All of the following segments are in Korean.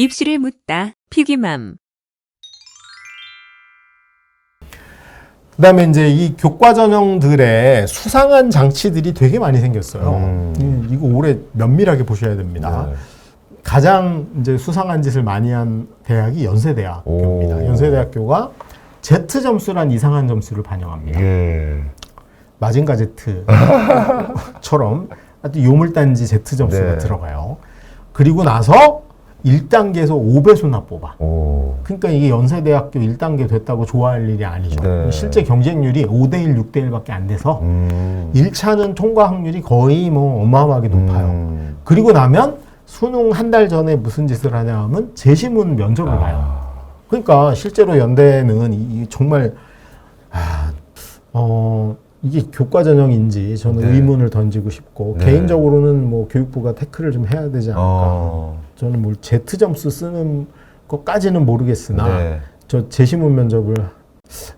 입시를 묻다. 피기맘. 그다음에 이제 이 교과 전형들의 수상한 장치들이 되게 많이 생겼어요. 음. 이- 이거 올해 면밀하게 보셔야 됩니다. 네. 가장 이제 수상한 짓을 많이 한 대학이 연세대학교입니다. 오. 연세대학교가 Z 점수란 이상한 점수를 반영합니다. 예. 마징가 Z처럼 하여튼 요물단지 Z 점수가 네. 들어가요. 그리고 나서 1단계에서 5배수나 뽑아. 오. 그러니까 이게 연세대학교 1단계 됐다고 좋아할 일이 아니죠. 네. 실제 경쟁률이 5대1, 6대1밖에 안 돼서 음. 1차는 통과 확률이 거의 뭐 어마어마하게 높아요. 음. 그리고 나면 수능 한 달 전에 무슨 짓을 하냐 하면 재시문 면접을. 아. 그러니까 실제로 연대는 이- 이 정말 아, 어, 이게 교과 전형인지 저는 네. 의문을 던지고 싶고 네. 개인적으로는 뭐 교육부가 태클을 좀 해야 되지 않을까. 어. 저는 뭐 Z 점수 쓰는 것까지는 모르겠으나 네. 저 재시문 면접을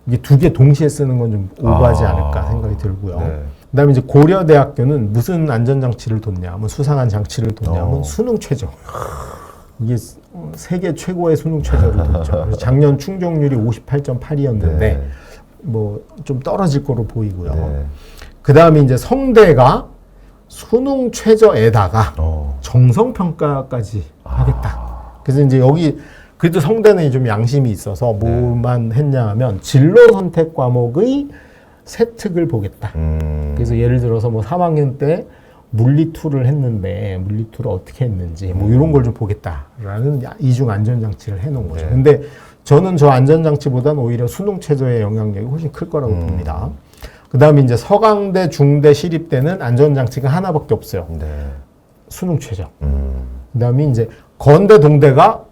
이게 두 개 동시에 쓰는 건 좀 오버하지 아. 않을까 생각이 들고요. 네. 그다음에 이제 고려대학교는 무슨 안전장치를 뒀냐, 뭐 수상한 장치를 뒀냐 면 어. 수능 최저. 이게 세계 최고의 수능 최저를 뒀죠. 작년 충족률이 58.8이었는데 네. 뭐좀 떨어질 거로 보이고요. 네. 그다음에 이제 성대가 수능 최저에다가 어. 정성 평가까지 하겠다. 그래서 이제 여기 그래도 성대는 좀 양심이 있어서 뭐만 했냐 하면 진로 선택 과목의 세특을 보겠다. 음. 그래서 예를 들어서 뭐 3학년 때 물리 2를 했는데 물리 2를 어떻게 했는지 뭐 이런 걸 좀 보겠다라는 이중 안전 장치를 해 놓은 거죠. 네. 근데 저는 저 안전 장치보다는 오히려 수능 최저의 영향력이 훨씬 클 거라고 음. 봅니다. 그 다음에 이제 서강대, 중대, 시립대는 안전 장치가 하나밖에 없어요. 네. 수능 최저. 음. 그 다음에 이제 건대 동대가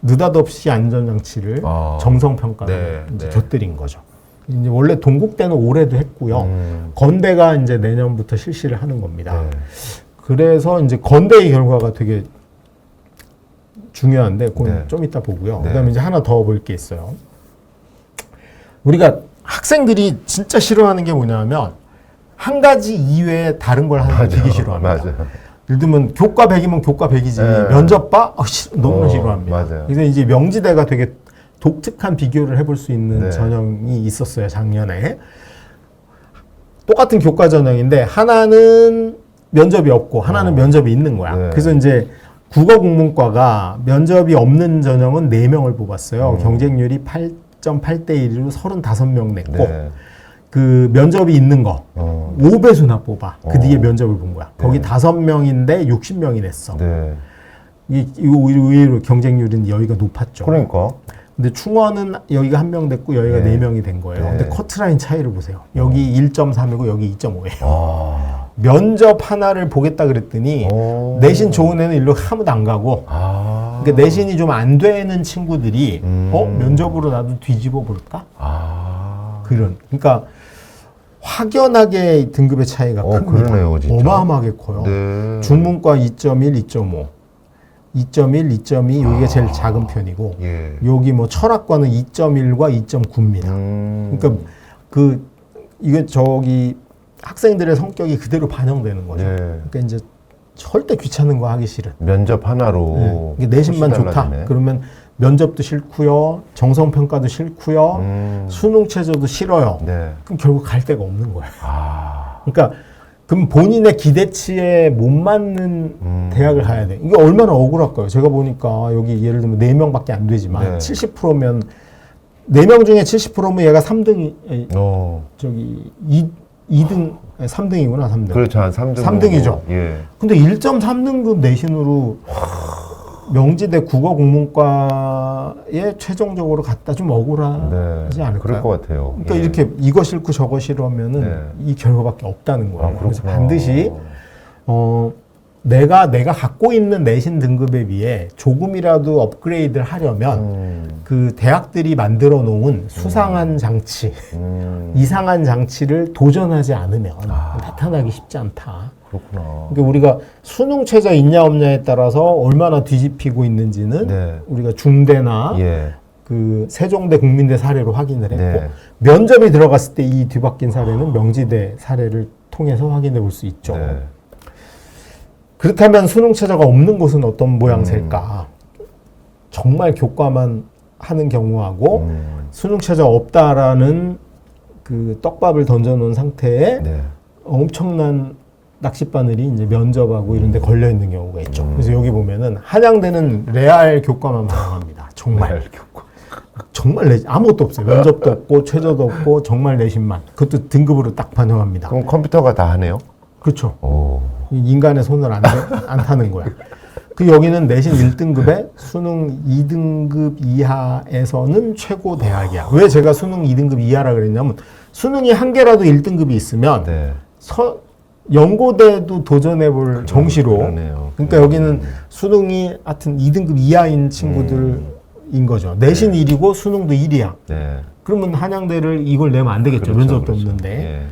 느닷없이 안전장치를 아. 정성 평가를 네, 이제 네. 곁들인 거죠. 이제 원래 동국대는 올해도 했고요. 음. 건대가 이제 내년부터 실시를 하는 겁니다. 네. 그래서 이제 건대의 결과가 되게 중요한데 그건 네. 좀 이따 보고요. 네. 그다음에 이제 하나 더 볼 게 있어요. 우리가 학생들이 진짜 싫어하는 게 뭐냐면 한 가지 이외에 다른 걸 하는 걸 되게 싫어합니다. 맞아요. 예를 들면 교과 100이면 교과 100이지 네. 면접 봐? 어, 씨, 너무 어, 싫어합니다. 맞아요. 그래서 이제 명지대가 되게 독특한 비교를 해볼 수 있는 네. 전형이 있었어요 작년에 똑같은 교과 전형인데 하나는 면접이 없고 하나는 어. 면접이 있는 거야. 네. 그래서 이제 국어 국문과가 면접이 없는 전형은 4명을 뽑았어요. 음. 경쟁률이 8.8대 1로 35명 냈고 네. 그 면접이 있는 거 어. 5배수나 뽑아. 그 어. 뒤에 면접을 본 거야. 거기 네. 다섯 명인데 60명이 냈어. 네. 이, 이거 의외로 경쟁률은 여기가 높았죠. 그러니까. 근데 충원은 여기가 한 명 됐고 여기가 네. 네 명이 된 거예요. 네. 근데 커트라인 차이를 보세요. 여기 1.3이고 여기 2.5예요. 아. 면접 하나를 보겠다 그랬더니 오. 내신 좋은 애는 일로 아무도 안 가고 아. 그러니까 내신이 좀 안 되는 친구들이 음. 어 면접으로 나도 뒤집어 볼까? 아. 그런 그러니까 확연하게 등급의 차이가 어, 큽니다. 그러네요, 진짜. 어마어마하게 커요. 네. 중문과 2.1, 2.5, 2.1, 2.2 여기가 제일 아. 작은 편이고 예. 여기 뭐 철학과는 2.1과 2.9입니다. 음. 그러니까 그 이게 저기 학생들의 성격이 그대로 반영되는 거죠. 네. 그러니까 이제 절대 귀찮은 거 하기 싫은. 면접 하나로 네. 이게 내신만 좋다. 달라지네. 그러면 면접도 싫고요, 정성 평가도 싫고요, 음. 수능 최저도 싫어요. 네. 그럼 결국 갈 데가 없는 거예요. 아. 그러니까 그럼 본인의 기대치에 못 맞는 음. 대학을 가야 돼. 이게 얼마나 억울할까요? 제가 보니까 여기 예를 들면 4명밖에 안 되지만 네. 70%면 4명 중에 70%면 얘가 3등이 어. 저기 2, 2등 3등이구나 3등. 그렇죠. 한 3등. 삼등이죠. 예. 근데 1.3등급 내신으로 명지대 국어 국문과에 최종적으로 갔다 좀 억울하지 네. 않을까요? 그럴 것 같아요. 그러니까 예. 이렇게 이거 싫고 저거 싫으면은 네. 이 결과밖에 없다는 거예요. 아, 그래서. 반드시 어 내가 내가 갖고 있는 내신 등급에 비해 조금이라도 업그레이드를 하려면 음. 그 대학들이 만들어 놓은 수상한 장치, 음. 이상한 장치를 도전하지 않으면 아. 나타나기 쉽지 않다. 그렇구나. 그러니까 우리가 수능 최저 있냐 없냐에 따라서 얼마나 뒤집히고 있는지는 네. 우리가 중대나 예. 그 세종대 국민대 사례로 확인을 했고 네. 면접이 들어갔을 때 이 뒤바뀐 사례는 명지대 사례를 통해서 확인해 볼 수 있죠. 네. 그렇다면 수능 최저가 없는 곳은 어떤 모양새일까? 정말 교과만 하는 경우하고 음. 수능 최저 없다라는 그 떡밥을 던져놓은 상태에 네. 엄청난 낚싯바늘이 이제 면접하고 이런 데 걸려 있는 경우가 있죠. 음. 그래서 여기 보면은 한양대는 레알 교과만 반영합니다. 정말. 교과. 정말 내 아무것도 없어요. 면접도 없고 최저도 없고 정말 내신만. 그것도 등급으로 딱 반영합니다. 그럼 컴퓨터가 다 하네요? 그렇죠. 오. 인간의 손을 안, 대- 안 타는 거야. 그 여기는 내신 1등급에 수능 2등급 이하에서는 최고 대학이야. 왜 제가 수능 2등급 이하라 그랬냐면 수능이 한 개라도 1등급이 있으면 네. 서, 연고대도 도전해 볼 정시로. 그러네요. 그러니까 여기는 수능이 하여튼 2등급 이하인 친구들인 거죠. 내신 1이고 수능도 1이야. 네. 그러면 한양대를 이걸 내면 안 되겠죠. 그렇죠, 면접도 그렇죠. 없는데. 예.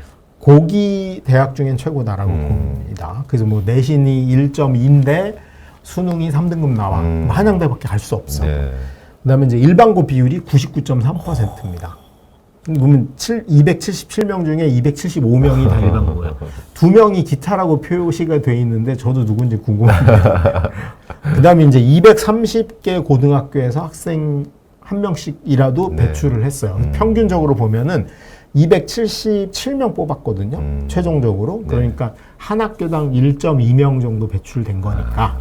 고기 대학 중엔 최고다라고 음. 봅니다. 그래서 뭐 내신이 1.2인데 수능이 3등급 나와. 음. 뭐 한양대밖에 갈 수 없어. 네. 그다음에 이제 일반고 비율이 99.3%입니다. 그러면 7, 277명 중에 275명이 다 일반고예요. 두 명이 기타라고 표시가 돼 있는데 저도 누군지 궁금합니다. 그다음에 이제 230개 고등학교에서 학생 한 명씩이라도 네. 배출을 했어요. 음. 평균적으로 보면은 277명 뽑았거든요. 음. 최종적으로. 네. 그러니까 한 학교당 1.2명 정도 배출된 거니까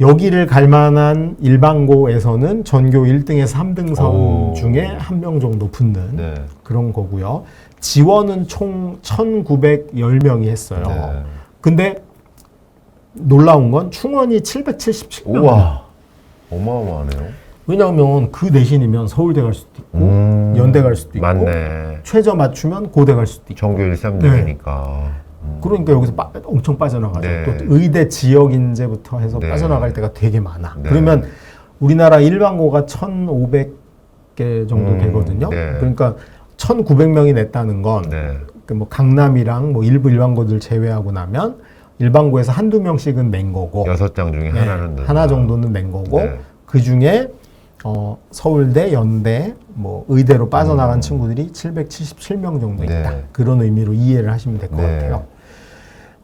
여기를 갈 만한 일반고에서는 전교 1등에서 3등선 오. 중에 한 명 정도 붙는 네. 그런 거고요. 지원은 총 1,910명이 했어요. 네. 근데 놀라운 건 충원이 777명. 우와. 어마어마하네요. 왜냐하면 그 내신이면 서울대 갈 수도 있고 음. 연대 갈 수도 있고 맞네. 최저 맞추면 고대 갈 수도 있고 전교 1, 3등이니까. 그러니까 여기서 빠- 엄청 빠져나가죠. 네. 또 의대 지역 인재부터 해서 네. 빠져나갈 때가 되게 많아. 네. 그러면 우리나라 일반고가 1,500개 정도 음, 되거든요. 네. 그러니까 1,900명이 냈다는 건 네. 그뭐 강남이랑 뭐 일부 일반고들 제외하고 나면 일반고에서 한두 명씩은 낸 거고 여섯 장 중에 네, 하나는. 하나 정도는 낸 거고 네. 그 중에 어, 서울대, 연대, 뭐 의대로 빠져나간 음. 친구들이 777명 정도 있다. 네. 그런 의미로 이해를 하시면 될 것 네. 같아요.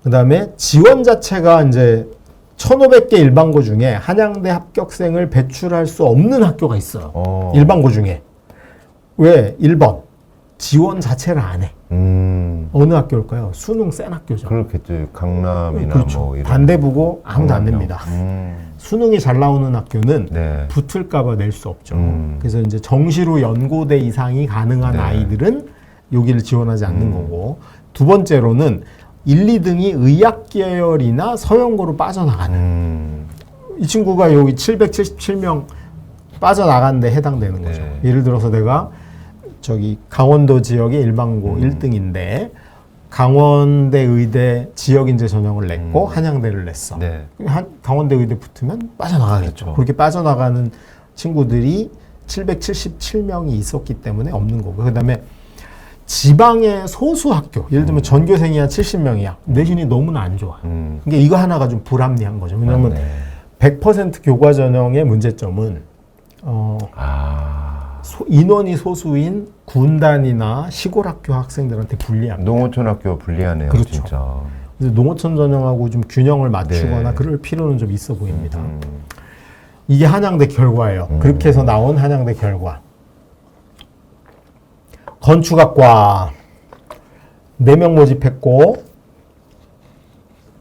그다음에 지원 자체가 이제 1,500개 일반고 중에 한양대 합격생을 배출할 수 없는 학교가 있어요. 어. 일반고 중에 왜 1번 지원 자체를 안 해. 음. 어느 학교일까요? 수능 센 학교죠. 그렇겠죠. 강남이나 그렇죠. 뭐 이런. 반대부고 아무도 안 강남역. 냅니다. 음. 수능이 잘 나오는 학교는 네. 붙을까봐 낼 수 없죠. 음. 그래서 이제 정시로 연고대 이상이 가능한 네. 아이들은 여기를 지원하지 않는 음. 거고 두 번째로는 1, 2등이 의학 계열이나 서영고로 빠져나가는 음. 이 친구가 여기 777명 빠져나간 데 해당되는 거죠. 네. 예를 들어서 내가 저기 강원도 지역의 일반고 음. 1등인데 강원대 의대 지역 인재 전형을 냈고 음. 한양대를 냈어. 네. 한 강원대 의대 붙으면 빠져나가겠죠. 그렇죠. 그렇게 빠져나가는 친구들이 777명이 있었기 때문에 없는 거고. 그다음에 지방의 소수 학교, 예를 들면 전교생이 한 70명이야. 내신이 너무나 안 좋아. 음. 그러니까 이거 하나가 좀 불합리한 거죠. 왜냐하면 맞네. 100% 교과 전형의 문제점은 어, 아. 소- 인원이 소수인 군단이나 시골 학교 학생들한테 불리합니다. 농어촌 학교 불리하네요. 그렇죠. 진짜. 그래서 농어촌 전형하고 좀 균형을 맞추거나 네. 그럴 필요는 좀 있어 보입니다. 음. 이게 한양대 결과예요. 음. 그렇게 해서 나온 한양대 결과. 건축학과 4명 모집했고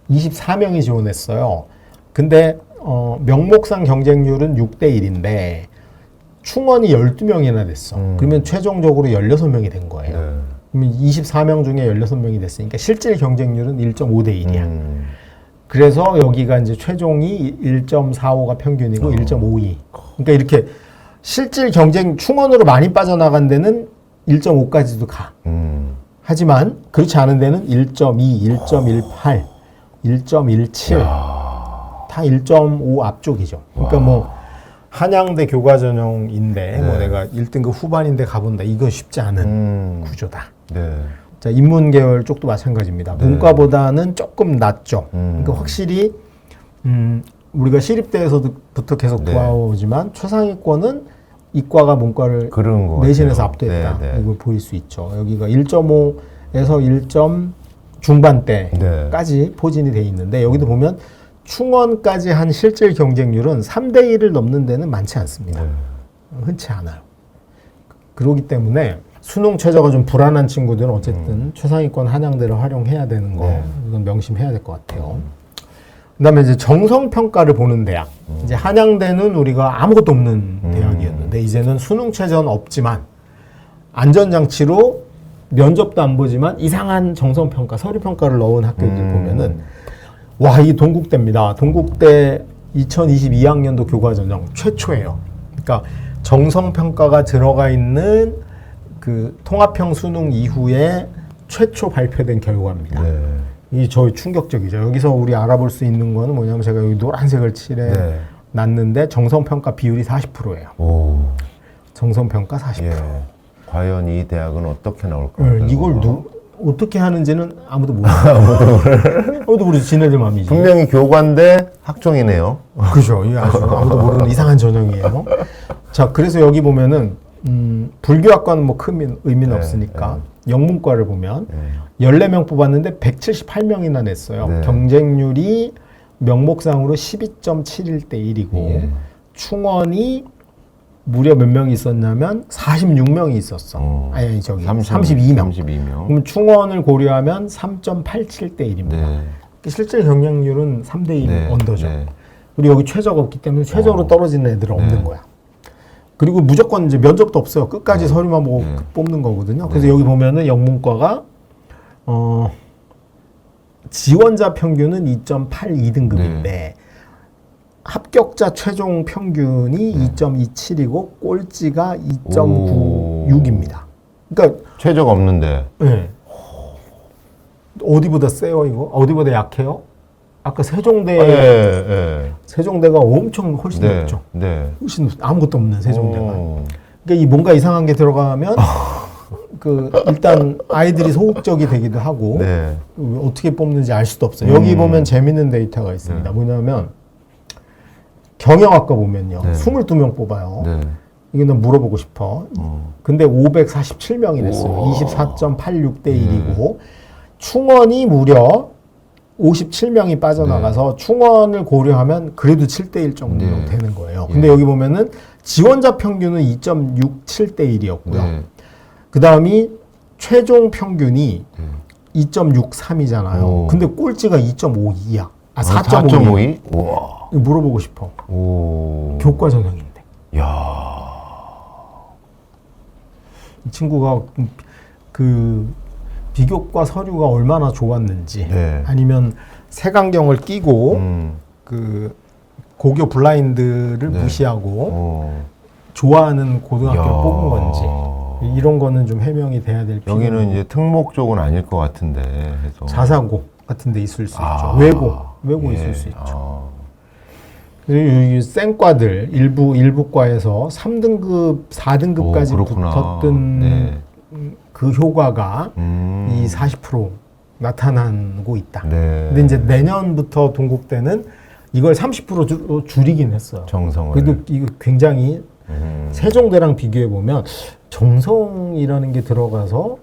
24명이 지원했어요. 근데 어, 명목상 경쟁률은 6대 1인데 충원이 12명이나 됐어. 음. 그러면 최종적으로 16명이 된 거예요. 네. 그러면 24명 중에 16명이 됐으니까 실질 경쟁률은 1.5대 1이야. 음. 그래서 여기가 이제 최종이 1.45가 평균이고 어. 1.52. 그러니까 이렇게 실질 경쟁 충원으로 많이 빠져나간 데는 1.5까지도 가. 음. 하지만 그렇지 않은 데는 1.2, 1.18, 1.17. 다 1.5 앞쪽이죠. 그러니까 뭐 한양대 교과 전형인데 뭐 네. 내가 1등급 후반인데 가본다. 이건 쉽지 않은 음. 구조다. 네. 자, 인문 계열 쪽도 마찬가지입니다. 네. 문과보다는 조금 낮죠. 음. 그러니까 확실히 음, 우리가 시립대에서부터 계속 네. 보아오지만 최상위권은 이과가 문과를 그런 거. 내신에서 같아요. 압도했다. 네, 네. 이걸 보일 수 있죠. 여기가 1.5에서 1점 중반대까지 네. 포진이 돼 있는데 여기도 보면 충원까지 한 실질 경쟁률은 3대 1을 넘는 데는 많지 않습니다. 네. 흔치 않아요. 그렇기 때문에 수능 최저가 좀 불안한 친구들은 어쨌든 최상위권 한양대를 활용해야 되는 거 네. 이건 명심해야 될 것 같아요. 그다음에 이제 정성 평가를 보는 대학. 이제 한양대는 우리가 아무것도 없는 음. 대학이었는데 이제는 수능 최저는 없지만 안전 장치로 면접도 안 보지만 이상한 정성 평가, 서류 평가를 넣은 학교들 음. 보면은 와, 이 동국대입니다. 동국대 2022학년도 교과 전형 최초예요. 그러니까 정성 평가가 들어가 있는 그 통합형 수능 이후에 최초 발표된 결과입니다. 네. 이 저희 충격적이죠. 여기서 우리 알아볼 수 있는 거는 뭐냐면 제가 여기 노란색을 칠해 네. 놨는데 정성 평가 비율이 40%예요. 오. 정성 평가 40%. 예. 과연 이 대학은 어떻게 나올까? 네, 이걸 누, 어떻게 하는지는 아무도 모르죠. 아무도 모르죠. 지네들 마음이지. 분명히 교관대 학종이네요. 그죠. 이 아주 아무도 모르는 이상한 전형이에요. 자, 그래서 여기 보면은 음, 불교학과는 뭐 큰 의미는 네, 없으니까 영문과를 보면 네. 14명 뽑았는데 178명이나 냈어요. 네. 경쟁률이 명목상으로 12.71대 1이고 예. 충원이 무려 몇 명이 있었냐면 46명이 있었어. 어. 아니, 저기 30, 32명. 32명. 그럼 충원을 고려하면 3.87대 1입니다. 네. 실제 경쟁률은 3대 1 네. 언더죠. 네. 그리고 여기 최저가 없기 때문에 최저로 어. 떨어지는 애들은 없는 네. 거야. 그리고 무조건 이제 면접도 없어요. 끝까지 네. 서류만 보고 네. 뽑는 거거든요. 그래서 여기 보면은 영문과가 어 지원자 평균은 2.82등급인데 네. 합격자 최종 평균이 네. 2.27이고 꼴찌가 오. 2.96입니다. 그러니까 최저가 없는데. 네. 어디보다 세요 이거? 어디보다 약해요? 아까 세종대 예, 예. 세종대가 엄청 훨씬 네. 높죠. 네. 훨씬 높- 아무것도 없는 세종대가. 오. 그러니까 이 뭔가 이상한 게 들어가면 그 일단 아이들이 소극적이 되기도 하고 네. 어떻게 뽑는지 알 수도 없어요. 여기 음. 보면 재밌는 데이터가 있습니다. 뭐냐면 경영학과 보면요. 네. 22명 뽑아요. 네. 이거 난 물어보고 싶어. 어. 근데 547명이 됐어요. 우와. 24.86대 네. 1이고 충원이 무려 57명이 빠져나가서 충원을 고려하면 그래도 7대 1 정도 네. 되는 거예요. 예. 근데 여기 보면은 지원자 평균은 2.67 대 1이었고요. 네. 그 다음이 최종 평균이 네. 2.63이잖아요. 오. 근데 꼴찌가 2.52야. 아, 아, 4.52. 4.52? 우와. 이거 물어보고 싶어. 오. 교과 전형인데. 야. 이 친구가 그 비교과 서류가 얼마나 좋았는지 네. 아니면 색안경을 끼고 음. 그 고교 블라인드를 네. 무시하고 어. 좋아하는 고등학교를 야. 뽑은 건지 이런 거는 좀 해명이 돼야 될 필요. 여기는 이제 특목 쪽은 아닐 것 같은데 해서 자사고 같은 데 있을 수 아. 있죠. 외고 외고 예. 있을 수 있죠. 아. 그리고 이 생과들 일부 일부 과에서 3등급, 4등급까지 오. 붙었던 네. 그 효과가 음. 이40% 나타나고 있다. 네. 근데 이제 내년부터 동국대는 이걸 30% 줄- 줄이긴 했어요. 정성을 그래도 이거 굉장히 음. 세종대랑 비교해 보면 정성이라는 게 들어가서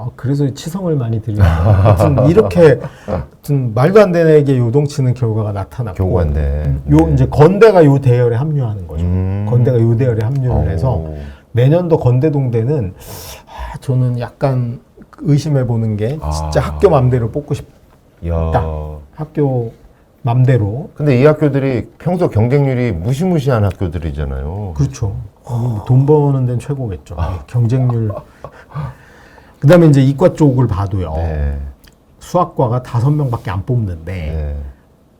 아 그래서 치성을 많이 하여튼 이렇게 하여튼 말도 안 되는 게 요동치는 결과가 나타났고 교관대. 음, 요 이제 건대가 요 대열에 합류하는 거죠. 음. 건대가 요 대열에 합류를 해서 오. 내년도 건대 동대는 아, 저는 약간 의심해 보는 게 진짜 아. 학교 맘대로 뽑고 싶 야. 학교 맘대로 근데 이 학교들이 평소 경쟁률이 무시무시한 학교들이잖아요. 그렇죠. 음, 돈 버는 데는 최고겠죠. 경쟁률. 그다음에 이제 이과 쪽을 봐도요. 네. 수학과가 다섯 명밖에 안 뽑는데 네.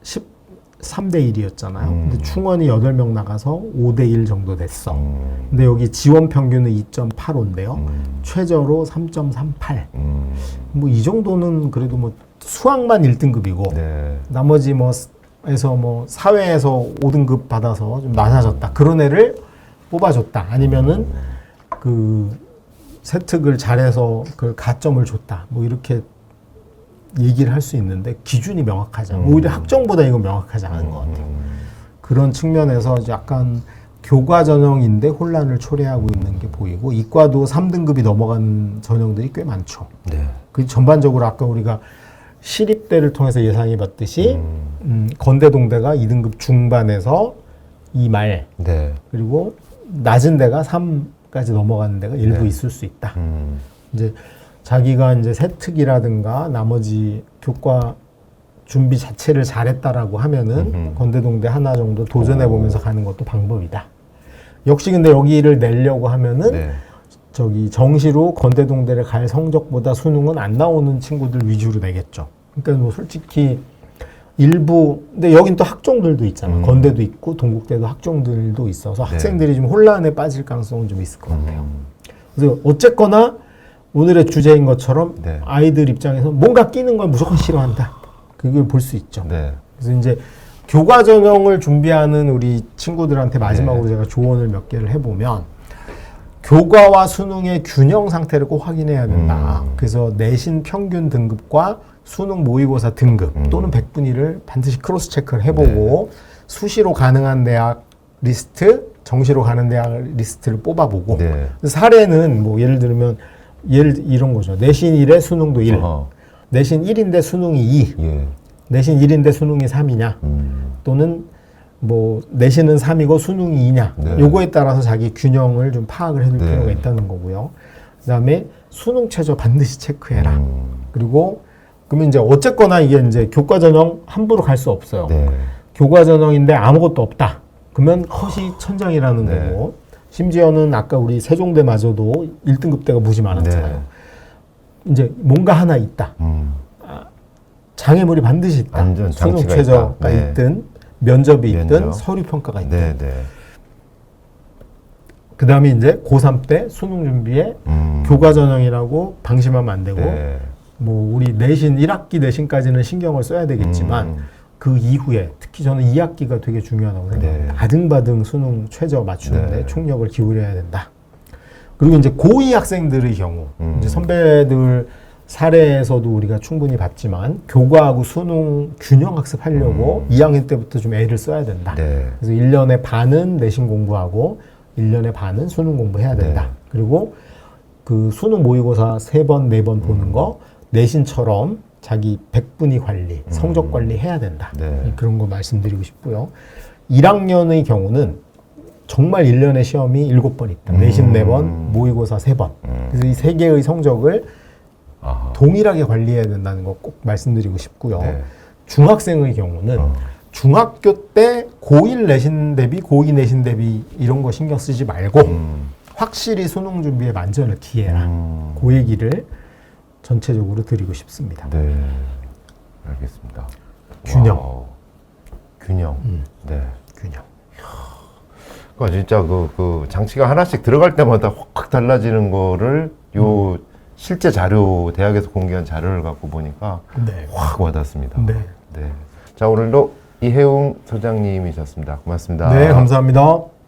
13대 1이었잖아요. 음. 근데 충원이 8명 나가서 5대 1 정도 됐어. 음. 근데 여기 지원 평균은 2.85인데요. 음. 최저로 3.38. 음. 뭐이 정도는 그래도 뭐 수학만 1등급이고 네. 나머지 뭐 에서 뭐 사회에서 5등급 받아서 좀 낮아졌다. 그런 애를 뽑아줬다. 아니면은 그 세특을 잘해서 그 가점을 줬다. 뭐 이렇게 얘기를 할 수 있는데 기준이 명확하지 않아. 음. 오히려 학점보다 이건 명확하지 않은 것 같아요. 음. 그런 측면에서 약간 교과 전형인데 혼란을 초래하고 있는 게 보이고 이과도 3등급이 넘어가는 전형들이 꽤 많죠. 네. 그 전반적으로 아까 우리가 시립대를 통해서 예상해 봤듯이 음, 음, 건대동대가 2등급 중반에서 2말 네. 그리고 낮은 데가 3 까지 넘어가는 데가 일부 네. 있을 수 있다. 음, 이제 자기가 이제 세특이라든가 나머지 교과 준비 자체를 잘했다라고 하면은 음흠. 건대동대 하나 정도 도전해 오. 보면서 가는 것도 방법이다. 역시 근데 여기를 내려고 하면은 네. 저기 정시로 건대동대를 갈 성적보다 수능은 안 나오는 친구들 위주로 내겠죠. 그러니까 뭐 솔직히 일부 근데 여긴 또 학종들도 있잖아. 음. 건대도 있고 동국대도 학종들도 있어서 네. 학생들이 좀 혼란에 빠질 가능성은 좀 있을 것 같아요. 음, 그래서 어쨌거나 오늘의 주제인 것처럼 네. 아이들 입장에서 뭔가 끼는 걸 무조건 싫어한다. 그걸 볼 수 있죠. 네. 그래서 이제 교과 전형을 준비하는 우리 친구들한테 마지막으로 네. 제가 조언을 몇 개를 해보면 교과와 수능의 균형 상태를 꼭 확인해야 된다. 음. 그래서 내신 평균 등급과 수능 모의고사 등급 음. 또는 100분위를 반드시 크로스 체크를 해보고 수시로 가능한 대학 리스트, 정시로 가는 대학 리스트를 뽑아보고 네. 사례는 뭐 예를 들면 예를 들- 이런 거죠. 내신 1에 수능도 1, 어허. 내신 1인데 수능이 2, 예. 내신 1인데 수능이 3이냐 음, 또는 뭐 내신은 3이고 수능이 2냐 네. 요거에 따라서 자기 균형을 좀 파악을 해둘 네. 필요가 있다는 거고요. 그다음에 수능 최저 반드시 체크해라. 음, 그리고 그러면 이제 어쨌거나 이게 이제 교과 전형 함부로 갈 수 없어요. 네. 교과 전형인데 아무것도 없다. 그러면 컷이 천장이라는 네. 거고 심지어는 아까 우리 세종대마저도 1등급 대가 무지 많았잖아요. 이제 뭔가 하나 있다. 음, 장애물이 반드시 있다. 수능 최저가. 네. 있든 면접이 있든 면접. 서류 평가가 있든. 네, 네. 그 다음에 이제 고3 때 수능 준비에 음, 교과 전형이라고 방심하면 안 되고 네. 뭐 우리 내신 1학기 내신까지는 신경을 써야 되겠지만 음, 그 이후에 특히 저는 2학기가 되게 중요하다고 생각합니다. 네. 아등바등 수능 최저 맞추는데 네. 총력을 기울여야 된다. 그리고 이제 고2 학생들의 경우 음. 이제 선배들 사례에서도 우리가 충분히 봤지만 교과하고 수능 균형 학습하려고 2학년 때부터 좀 애를 써야 된다. 음. 네. 그래서 1년에 반은 내신 공부하고 1년에 반은 수능 공부해야 된다. 네. 그리고 그 수능 모의고사 세 번, 네번 음. 보는 거 내신처럼 자기 백분위 관리, 성적 음. 관리 해야 된다. 네. 그런 거 말씀드리고 싶고요. 1학년의 경우는 정말 1년에 시험이 7번 있다. 내신 음. 4번, 모의고사 3번. 음. 그래서 이세 개의 성적을 아하. 동일하게 관리해야 된다는 거 꼭 말씀드리고 싶고요. 네. 중학생의 경우는 어. 중학교 때 고1 내신 대비, 고2 내신 대비 이런 거 신경 쓰지 말고 음, 확실히 수능 준비에 만전을 기해라. 음, 그 얘기를 전체적으로 드리고 싶습니다. 네. 알겠습니다. 균형. 와우. 균형. 음. 네. 균형. 그러니까 진짜 그, 그 장치가 하나씩 들어갈 때마다 확 달라지는 거를 요 실제 자료 대학에서 공개한 자료를 갖고 보니까 네. 확 와닿습니다. 네. 네. 자 오늘도 이혜웅 소장님이셨습니다. 고맙습니다. 네, 감사합니다.